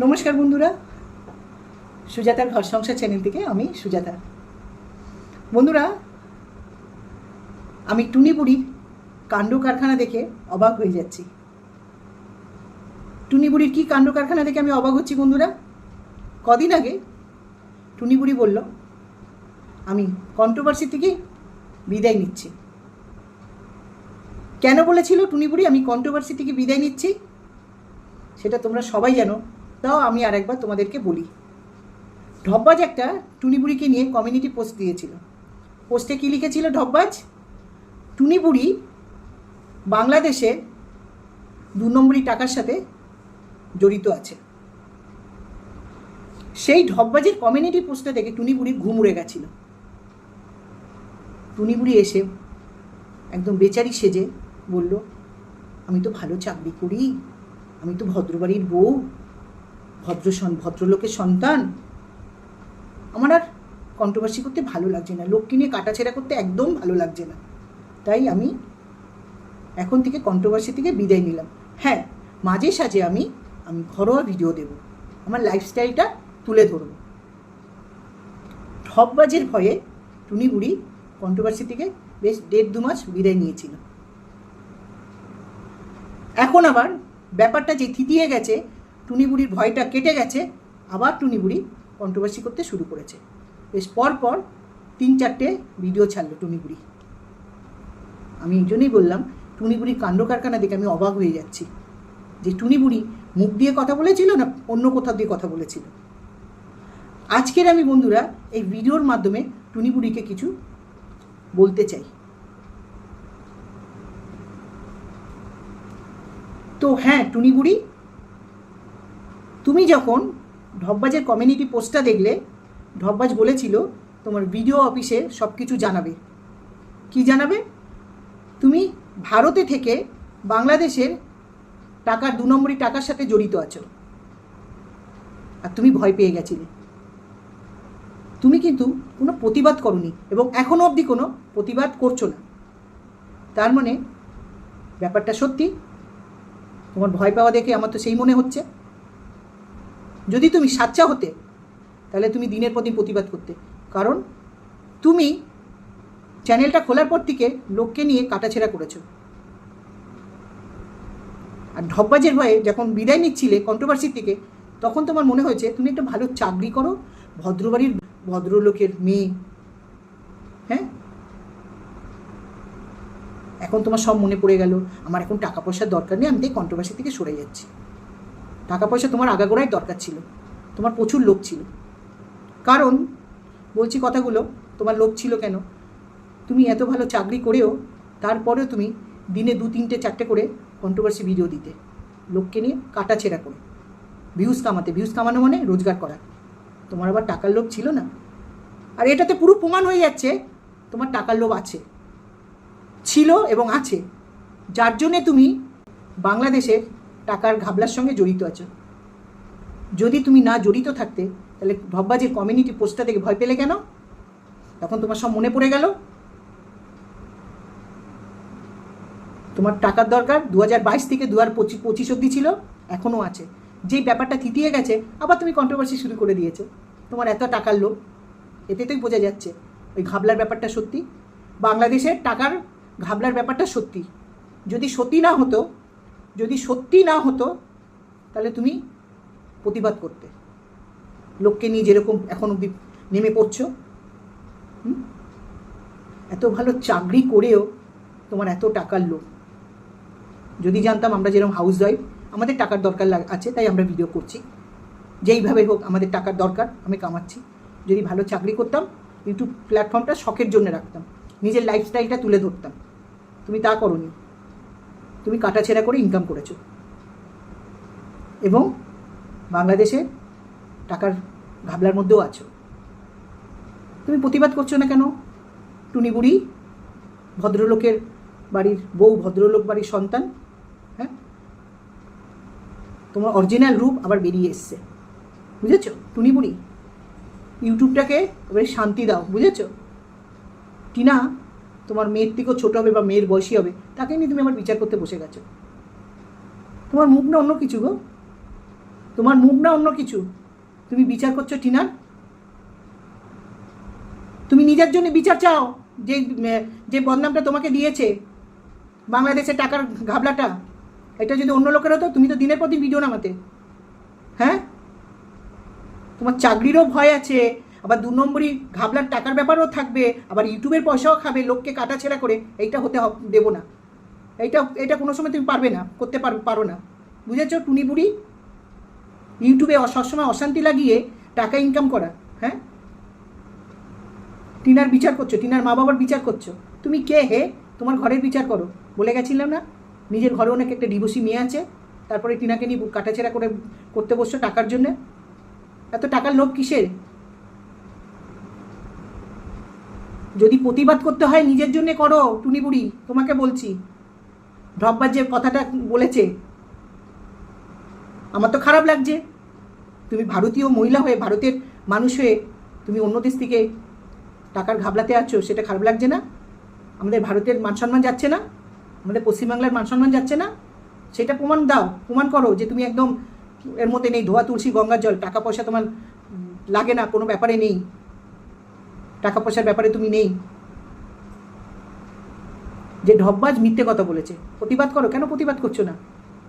নমস্কার বন্ধুরা। সুজাতার ঘর সংসার চ্যানেল থেকে আমি সুজাতা। বন্ধুরা, আমি টুনি বুড়ির কাণ্ড কারখানা দেখে অবাক হয়ে যাচ্ছি। টুনি বুড়ির কী কাণ্ড কারখানা দেখে আমি অবাক হচ্ছি বন্ধুরা? কদিন আগে টুনি বুড়ি বলল, আমি কন্ট্রোভার্সি থেকে বিদায় নিচ্ছি। কেন বলেছিল টুনি বুড়ি আমি কন্ট্রোভার্সি থেকে বিদায় নিচ্ছি? সেটা তোমরা সবাই জানো। তাও আমি আর একবার তোমাদেরকে বলি। ঢব্বাজ একটা টুনিবুড়িকে নিয়ে কমিউনিটি পোস্ট দিয়েছিল। পোস্টে কী লিখেছিল ঢব্বাজ? টুনিবুড়ি বাংলাদেশে দু নম্বরই টাকার সাথে জড়িত আছে। সেই ঢব্বাজের কমিউনিটি পোস্টটা দেখে টুনিবুড়ির ঘুম উড়ে গেছিল। টুনিবুড়ি এসে একদম বেচারি সেজে বলল, আমি তো ভালো চাকরি করি, আমি তো ভদ্রবাড়ির বউ ভদ্র ভদ্রলোকের সন্তান? আমার আর কন্ট্রোভার্সি করতে ভালো লাগছে না। লোককে নিয়ে কাটাছেড়া করতে একদম ভালো লাগছে না। তাই আমি এখন থেকে কন্ট্রোভার্সি থেকে বিদায় নিলাম। হ্যাঁ মাঝে সাঝে আমি আমি ঘরোয়া ভিডিও দেব। আমার লাইফস্টাইলটা তুলে ধরব। ঠপবাজের ভয়ে টুনি বুড়ি কন্ট্রোভার্সি থেকে বেশ দেড় দু মাস বিদায় নিয়েছিল। এখন আবার ব্যাপারটা যে থিতিয়ে গেছে টুনি বুড়ির ভয়টা কেটে গেছে, আবার টুনি বুড়ি কন্ট্রোভার্সি করতে শুরু করেছে। বেশ পর পর তিন চারটে ভিডিও ছাড়লো টুনি বুড়ি আমি এই জন্যই বললাম টুনি বুড়ির কাণ্ড কারখানা দেখে আমি অবাক হয়ে যাচ্ছি। যে টুনি বুড়ি মুখ দিয়ে কথা বলেছিল না অন্য কোথাও দিয়ে কথা বলেছিল? আজকের আমি বন্ধুরা এই ভিডিওর মাধ্যমে টুনি বুড়িকে কিছু বলতে চাই। তো হ্যাঁ টুনি বুড়ি তুমি যখন ঢব্বাজের কমিউনিটি পোস্টটা দেখলে ঢব্বাজ বলেছিল, তোমার ভিডিও অফিসে সব কিছু জানাবে। কি জানাবে? তুমি ভারতে থেকে বাংলাদেশের টাকার দু নম্বরই টাকার সাথে জড়িত আছো। আর তুমি ভয় পেয়ে গেছিলে। তুমি কিন্তু কোনো প্রতিবাদ করনি এবং এখনও অবধি কোনো প্রতিবাদ করছ না। তার মানে ব্যাপারটা সত্যি? তোমার ভয় পাওয়া দেখে আমার তো সেই মনে হচ্ছে। যদি তুমি সাচ্চা হতে, তাহলে তুমি দিনের পর দিন প্রতিবাদ করতে। কারণ তুমি চ্যানেলটা খোলার পর থেকে লোককে নিয়ে কাটাছেড়া করেছ। আর ঢব্বাজের ভয়ে যখন বিদায় নিচ্ছিলে কন্ট্রোভার্সি থেকে, তখন তোমার মনে হয়েছে, তুমি একটা ভালো চাকরি করো, ভদ্রবাড়ির ভদ্রলোকের মেয়ে। হ্যাঁ? এখন তোমার সব মনে পড়ে গেল, আমার এখন টাকা পয়সার দরকার নেই, আমি তাই কন্ট্রোভার্সি থেকে সরে যাচ্ছি। টাকা পয়সা তোমার আগাগোড়াই দরকার ছিল। তোমার প্রচুর লোক ছিল। কারণ, বলছি কথাগুলো, তোমার লোক ছিল কেন? তুমি এত ভালো চাকরি করেও তারপরেও তুমি দিনে দু, তিনটে, চারটে করে কন্ট্রোভার্সি ভিডিও দিতে। লোককে নিয়ে কাটাছেড়া করে। ভিউজ কামাতে। ভিউজ কামানো মানে রোজগার করা। তোমার আবার টাকার লোভ ছিল না? আর এটাতে পুরো প্রমাণ হয়ে যাচ্ছে, তোমার টাকার লোভ আছে। ছিল এবং আছে। যার জন্যে তুমি বাংলাদেশের টাকার ঘাবলার সঙ্গে জড়িত আছো। যদি তুমি না জড়িত থাকতে, তাহলে ভব্বাজের কমিউনিটি পোস্টটা থেকে ভয় পেলে কেন? তখন তোমার সব মনে পড়ে গেল। তোমার টাকার দরকার দু থেকে দু হাজার পঁচিশ অব্দি ছিল এখনও আছে। যেই ব্যাপারটা থিতিয়ে গেছে, আবার তুমি কন্ট্রোভার্সি শুরু করে দিয়েছ। তোমার এত টাকার লোভ এতে তোই বোঝা যাচ্ছে ওই ঘাবলার ব্যাপারটা সত্যি। বাংলাদেশের টাকার ঘাবলার ব্যাপারটা সত্যি। যদি সত্যি না হতো যদি সত্যি না হতো, তাহলে তুমি প্রতিবাদ করতে। লোককে নিয়ে যেরকম এখন অব্দি নেমে পড়ছো? এত ভালো চাকরি করেও তোমার এত টাকার লোক যদি জানতাম আমরা যেরকম হাউস ওয়াইফ আমাদের টাকার দরকার আছে, তাই আমরা ভিডিও করছি। যেইভাবে হোক, আমাদের টাকার দরকার, আমি কামাচ্ছি। যদি ভালো চাকরি করতাম ইউটিউব প্ল্যাটফর্মটা শখের জন্য রাখতাম। নিজের লাইফস্টাইলটা তুলে ধরতাম। তুমি তা করনি। তুমি কাটাছেড়া করে ইনকাম করেছ। এবং বাংলাদেশে টাকার ঘাবলার মধ্যেও আছো। তুমি প্রতিবাদ করছ না কেন? টুনি বুড়ি ভদ্রলোকের বাড়ির বউ, ভদ্রলোক বাড়ির সন্তান হ্যাঁ? তোমার অরিজিনাল রূপ আবার বেরিয়ে এসছে। বুঝেছ? টুনি বুড়ি ইউটিউবটাকে এবারে শান্তি দাও, বুঝেছ? টিনা তোমার মেয়ের থেকেও ছোটো হবে বা মেয়ের বয়সী হবে তাকে নিয়ে তুমি আমার বিচার করতে বসে গেছো। তোমার মুখ না অন্য কিছু গো। তোমার মুখ না অন্য কিছু। তুমি বিচার করছ টিনার। তুমি নিজের জন্য বিচার চাও। যে যে বদনামটা তোমাকে দিয়েছে বাংলাদেশের টাকার ঘাবলাটা, এটা যদি অন্য লোকের হতো, তুমি তো দিনের পর দিন ভিডিও নামাতে। হ্যাঁ? তোমার চাকরিরও ভয় আছে। আবার দু নম্বরই ঘাবলার টাকার ব্যাপারও থাকবে, আবার ইউটিউবের পয়সাও খাবে, লোককে কাটাছেড়া করে, এইটা হতে দেবো না। এইটা এটা কোনো সময় তুমি পারবে না, করতে পার পারো না। বুঝেছ, টুনি বুড়ি? ইউটিউবে সবসময় অশান্তি লাগিয়ে টাকা ইনকাম করা হ্যাঁ? টিনার বিচার করছ, টিনার মা বাবার বিচার করছ। তুমি কে হে? তোমার ঘরের বিচার করো। বলে গেছিলাম না? নিজের ঘরে অনেক একটা ডিভোর্সি মেয়ে আছে, তারপরে টিনাকে নিয়ে কাটাছেড়া করে, করতে বসছো টাকার জন্য? এত টাকার লোভ কিসের? যদি প্রতিবাদ করতে হয় নিজের জন্য করো টুনি বুড়ি তোমাকে বলছি। ঢব্বার যে কথাটা বলেছে, আমার তো খারাপ লাগছে। তুমি ভারতীয় মহিলা হয়ে, ভারতের মানুষ হয়ে তুমি অন্য দেশ থেকে টাকার ঘাবলাতে আছো সেটা খারাপ লাগছে না? আমাদের ভারতের মান সম্মান যাচ্ছে না? আমাদের পশ্চিমবাংলার মান সম্মান যাচ্ছে না? সেটা প্রমাণ দাও, প্রমাণ করো যে তুমি একদম এর মধ্যে নেই, ধোয়া তুলসী, গঙ্গার জল, টাকা পয়সা তোমার লাগে না, কোনো ব্যাপারে নেই। টাকা পয়সার ব্যাপারে তুমি নেই। যে ঢব্বাজ মিথ্যে কথা বলেছে, প্রতিবাদ করো, কেন প্রতিবাদ করছ না?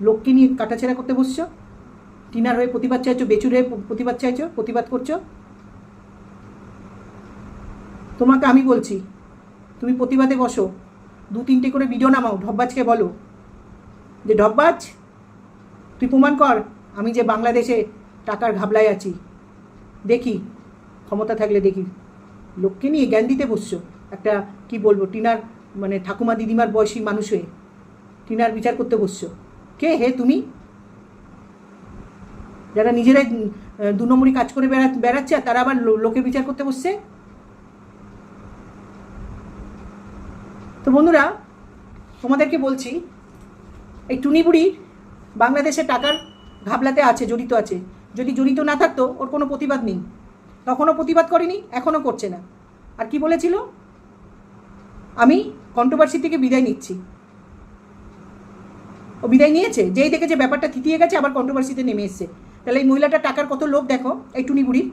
লোককে নিয়ে কাটাছেড়া করতে বসছো? টিনার হয়ে প্রতিবাদ চাইছো, বেচুর হয়ে প্রতিবাদ চাইছো, প্রতিবাদ করছ? তোমাকে আমি বলছি, তুমি প্রতিবাদে বসো, দু তিনটে করে ভিডিও নামাও, ঢব্বাজকে বলো। যে ঢব্বাজ, তুই প্রমাণ কর, আমি যে বাংলাদেশে টাকার ঘাবলায় আছি। দেখি, ক্ষমতা থাকলে দেখি। লোককে নিয়ে জ্ঞান দিতে বসছো। একটা, কি বলব, টিনার মানে ঠাকুমা দিদিমার বয়সী মানুষ হয়ে টিনার বিচার করতে বসছো। কে হে তুমি? যারা নিজেরাই দু নম্বরই কাজ করে বেড়া, বেড়াচ্ছে আর তারা আবার লো- লোকের বিচার করতে বসছে? তো বন্ধুরা, তোমাদেরকে বলছি, এই টুনি বুড়ি বাংলাদেশের টাকার ঘাবলাতে আছে, জড়িত আছে। যদি জড়িত না থাকতো, ওর কোনো প্রতিবাদ নেই। তখনও প্রতিবাদ করেনি, এখনও করছে না। আর কি বলেছিল? আমি কন্ট্রোভার্সি থেকে বিদায় নিচ্ছি। ও বিদায় নিয়েছে? যেই দেখেছে ব্যাপারটা থিতিয়ে গেছে, আবার কন্ট্রোভার্সিতে নেমে এসছে। তাহলে এই মহিলাটার টাকার কত লোক দেখো, এই টুনি বুড়ির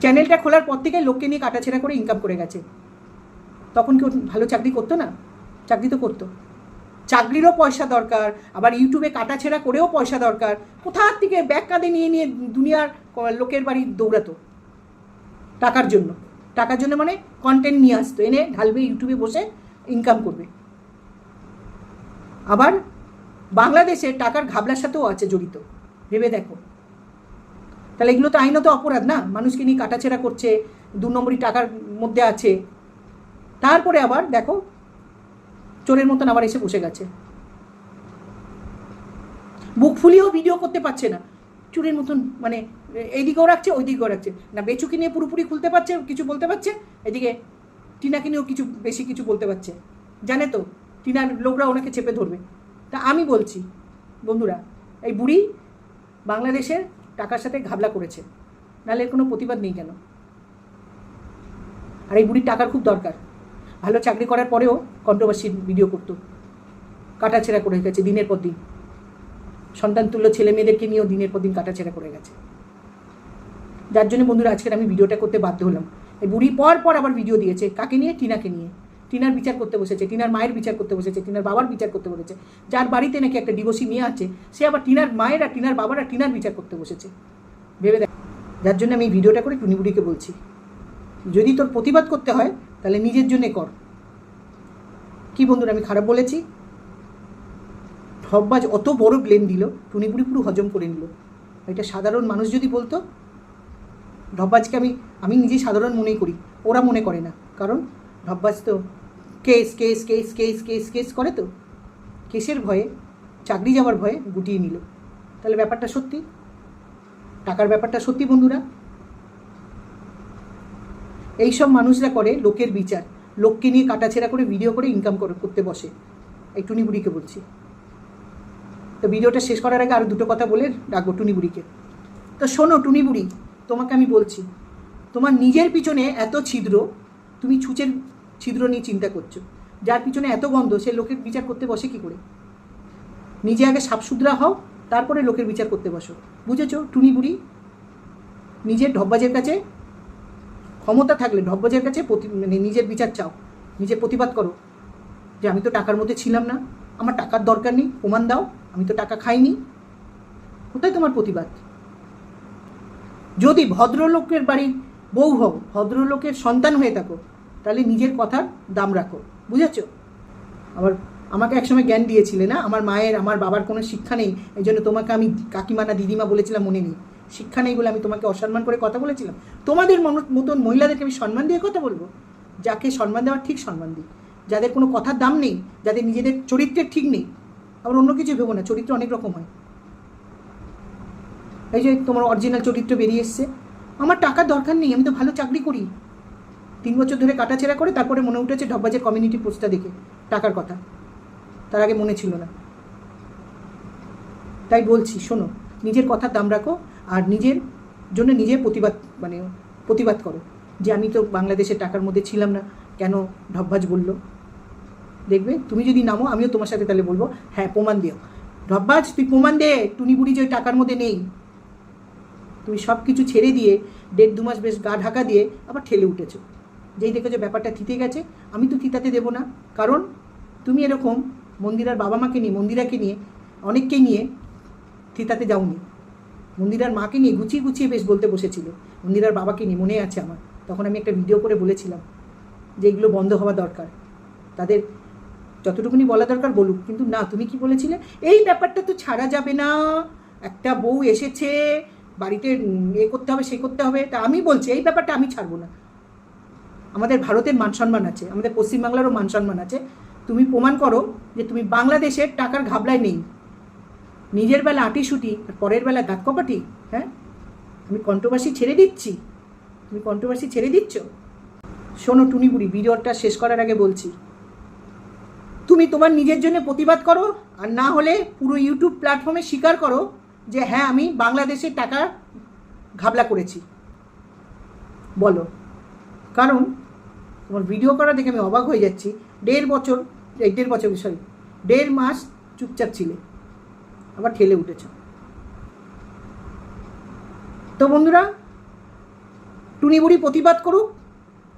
চ্যানেলটা খোলার পর থেকে লোককে নিয়ে কাটাছেড়া করে ইনকাম করে গেছে। তখন কি ভালো চাকরি করতো না? চাকরি তো করতো। চাকরিরও পয়সা দরকার, আবার ইউটিউবে কাটাছেড়া করেও পয়সা দরকার। কোথার থেকে ব্যাগ কাঁধে নিয়ে নিয়ে দুনিয়ার লোকের বাড়ি দৌড়াতো? টাকার জন্য। টাকার জন্য মানে কন্টেন্ট নিয়ে আসতো, এনে ঢালবে, ইউটিউবে বসে ইনকাম করবে। আবার বাংলাদেশে টাকার ঘাবলার সাথেও আছে জড়িত। ভেবে দেখো। তাহলে এগুলো তো আইনত অপরাধ না? মানুষকে নিয়ে কাটাছেড়া করছে, দু নম্বরই টাকার মধ্যে আছে। তারপরে আবার দেখো চোরের মতন আবার এসে বসে গেছে। বুক ফুলিয়েও ভিডিও করতে পারছে না। চোরের মতন মানে এইদিকেও রাখছে, ওইদিকেও রাখছে। না, বেচুকি নিয়ে পুরোপুরি খুলতে পারছে, কিছু বলতে পারছে, এদিকে টিনাকে নিয়েও কিছু, বেশি কিছু বলতে পারছে। জানে তো, টিনার লোকরা ওনাকে চেপে ধরবে। তা আমি বলছি, বন্ধুরা, এই বুড়ি বাংলাদেশের টাকার সাথে ঘাবলা করেছে। নাহলে কোনো প্রতিবাদ নেই কেন? আর এই বুড়ির টাকার খুব দরকার। ভালো চাকরি করার পরেও কন্ট্রোভার্সি ভিডিও করতো। কাটাছেড়া করে গেছে দিনের পর দিন। সন্তান তুল্য ছেলে মেয়েদেরকে নিয়েও দিনের পর দিন কাটাছেড়া করে গেছে। যার জন্য বন্ধুরা, আজকের আমি ভিডিওটা করতে বাধ্য হলাম। এই বুড়ি পর পর আবার ভিডিও দিয়েছে, কাকে নিয়ে? টিনাকে নিয়ে। টিনার বিচার করতে বসেছে, টিনার মায়ের বিচার করতে বসেছে, টিনার বাবার বিচার করতে বসেছে। যার বাড়িতে নাকি একটা ডিভোর্সি মেয়ে আছে, সে আবার টিনার মায়ের আর টিনার বাবার আর টিনার বিচার করতে বসেছে। ভেবে দেখ যার জন্য আমি ভিডিওটা করে টুনি বুড়িকে বলছি। যদি তোর প্রতিবাদ করতে হয় তাহলে নিজের জন্যে কর। কি বন্ধুরা, আমি খারাপ বলেছি? ঠকবাজ অত বড় ব্লেম দিল, টুনিপুরি পুরো হজম করে নিল। এটা সাধারণ মানুষ যদি বলতো ঢব্বাজকে আমি আমি নিজেই সাধারণ মনেই করি, ওরা মনে করে না। কারণ ঢব্বাজ তো case case case case case case করে তো। কেসের ভয়ে, চাকরি যাওয়ার ভয়ে গুটিয়ে নিল। তাহলে ব্যাপারটা সত্যি? টাকার ব্যাপারটা সত্যি বন্ধুরা? এইসব মানুষরা করে লোকের বিচার। লোককে নিয়ে কাটাছেড়া করে ভিডিও করে ইনকাম করে, করতে বসে। এই টুনি বুড়িকে বলছি। তো ভিডিওটা শেষ করার আগে আরও দুটো কথা বলে ডাকবো টুনি বুড়িকে। তো শোনো টুনি বুড়ি, তোমাকে আমি বলছি, তোমার নিজের পিছনে এত ছিদ্র, তুমি ছুঁচের ছিদ্র নিয়ে চিন্তা করছ। যার পিছনে এত গন্ধ, সে লোকের বিচার করতে বসে কি করে? নিজে আগে সাফসুতরা হও, তারপরে লোকের বিচার করতে বসো। বুঝেছ টুনি বুড়ি? নিজের ঢব্বাজের কাছে ক্ষমতা থাকলে ঢব্বাজের কাছে প্রতি মানে নিজের বিচার চাও নিজের প্রতিবাদ করো যে আমি তো টাকার মধ্যে ছিলাম না, আমার টাকার দরকার নেই, প্রমাণ দাও, আমি তো টাকা খাইনি। কোথায় তোমার প্রতিবাদ। যদি ভদ্রলোকের বাড়ির বউ হও, ভদ্রলোকের সন্তান হয়ে থাকো, তাহলে নিজের কথার দাম রাখো, বুঝেছ? আবার আমাকে একসময় জ্ঞান দিয়েছিলে না? আমার মায়ের, আমার বাবার কোনো শিক্ষা নেই, এই জন্য তোমাকে আমি কাকিমা না দিদিমা বলেছিলাম মনে নেই। শিক্ষা নেই বলে আমি তোমাকে অসম্মান করে কথা বলেছিলাম। তোমাদের মতন মহিলাদেরকে আমি সম্মান দিয়ে কথা বলব? যাকে সম্মান দেওয়ার ঠিক সম্মান দিই। যাদের কোনো কথার দাম নেই, যাদের নিজেদের চরিত্রের ঠিক নেই, আবার অন্য কিছু ভেবো না, চরিত্র অনেক রকম হয়। এই যে তোমার অরিজিনাল চরিত্র বেরিয়ে এসছে। আমার টাকার দরকার নেই, আমি তো ভালো চাকরি করি। তিন বছর ধরে কাটাছেড়া করে তারপরে মনে উঠেছে ঢব্বাজের কমিউনিটি পোস্টটা দেখে, টাকার কথা। তার আগে মনে ছিল না। তাই বলছি, শোনো, নিজের কথার দাম রাখো আর নিজের জন্য নিজের প্রতিবাদ মানে প্রতিবাদ করো যে আমি তো বাংলাদেশের টাকার মধ্যে ছিলাম না, কেন ঢব্বাজ বলল? দেখবে তুমি যদি নামো আমিও তোমার সাথে তাহলে বলব হ্যাঁ প্রমাণ দিও। ঢব্বাজ তুই প্রমাণ দে টুনি বুড়ি যে টাকার মধ্যে নেই। তুমি সব কিছু ছেড়ে দিয়ে দেড় দু মাস বেশ গা ঢাকা দিয়ে আবার ঠেলে উঠেছো। যেই দেখেছ ব্যাপারটা থিতে গেছে, আমি তো থিতাতে দেবো না। কারণ তুমি এরকম মন্দিরার বাবা মাকে নিয়ে, মন্দিরাকে নিয়ে, অনেককে নিয়ে থিতাতে যাওনি। মন্দিরার মাকে নিয়ে গুছিয়ে গুছিয়ে বেশ বলতে বসেছিল। মন্দিরার বাবাকে নিয়ে মনে আছে আমার। তখন আমি একটা ভিডিও করে বলেছিলাম যে এগুলো বন্ধ হওয়া দরকার। তাদের যতটুকুনি বলা দরকার বলুক, কিন্তু না, তুমি কি বলেছিলে? এই ব্যাপারটা তো ছাড়া যাবে না। একটা বউ এসেছে, বাড়িতে এ করতে হবে, সে করতে হবে। তা আমি বলছি, এই ব্যাপারটা আমি ছাড়বো না। আমাদের ভারতের মান সম্মান আছে, আমাদের পশ্চিমবাংলারও মান সম্মান আছে। তুমি প্রমাণ করো যে তুমি বাংলাদেশের টাকার ঘাবলায় নেই। নিজের বেলা আটি সুটি আর পরের বেলা দাঁত কপাটি হ্যাঁ? আমি কন্ট্রোভার্সি ছেড়ে দিচ্ছি। তুমি কন্ট্রোভার্সি ছেড়ে দিচ্ছ? শোনো টুনি বুড়ি ভিডিওটা শেষ করার আগে বলছি। তুমি তোমার নিজের জন্য প্রতিবাদ করো আর না হলে পুরো ইউটিউব প্ল্যাটফর্মে স্বীকার করো যে হ্যাঁ আমি বাংলাদেশের টাকা ঘাবলা করেছি। বলো। কারণ তোমার ভিডিও করা দেখে আমি অবাক হয়ে যাচ্ছি। দেড় বছর, এই দেড় বছর সরি দেড় মাস চুপচাপ ছিলে। আবার ঠেলে উঠেছ। তো বন্ধুরা টুনি বুড়ি প্রতিবাদ করুক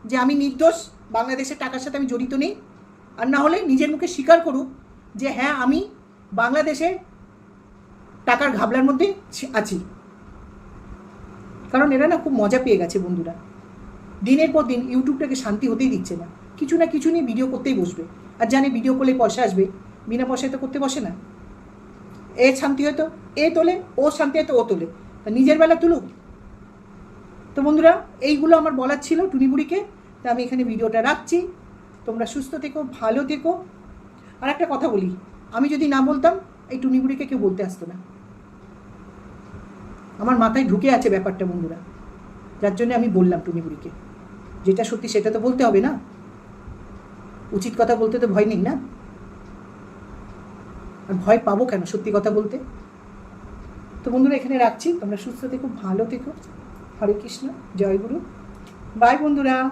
যে আমি নির্দোষ, বাংলাদেশের টাকার সাথে আমি জড়িত নেই, আর না হলে নিজের মুখে স্বীকার করুক যে হ্যাঁ আমি বাংলাদেশের টাকার ঘাবলার মধ্যে আছি। কারণ এরা না খুব মজা পেয়ে গেছে বন্ধুরা। দিনের পর দিন ইউটিউবটাকে শান্তি হতেই দিচ্ছে না। কিছু না কিছু নিয়ে ভিডিও করতেই বসবে। আর জানে ভিডিও করলে পয়সা আসবে। বিনা পয়সায় তো করতে বসে না। এ শান্তি হয়তো, এ তোলে, ও শান্তি হয়তো, ও তোলে। তা নিজের বেলা তুলুক। তো বন্ধুরা, এইগুলো আমার বলার ছিল টুনিবুড়িকে তা আমি এখানে ভিডিওটা রাখছি। তোমরা সুস্থ থেকো, ভালো থেকো। আর একটা কথা বলি, আমি যদি না বলতাম, এই টুনিবুড়িকে কেউ বলতে আসতো না। আমার মাথায় ঢুকে আছে ব্যাপারটা, বন্ধুরা। যার জন্য আমি বললাম টুনিবুড়িকে যেটা সত্যি সেটা তো বলতে হবে না? উচিত কথা বলতে তো ভয় নেই না? ভয় পাবো কেন সত্যি কথা বলতে? তো বন্ধুরা, এখানে রাখছি। তোমরা সুস্থ থেকো, ভালো থেকো। হরে কৃষ্ণ, জয় গুরু। বাই বন্ধুরা।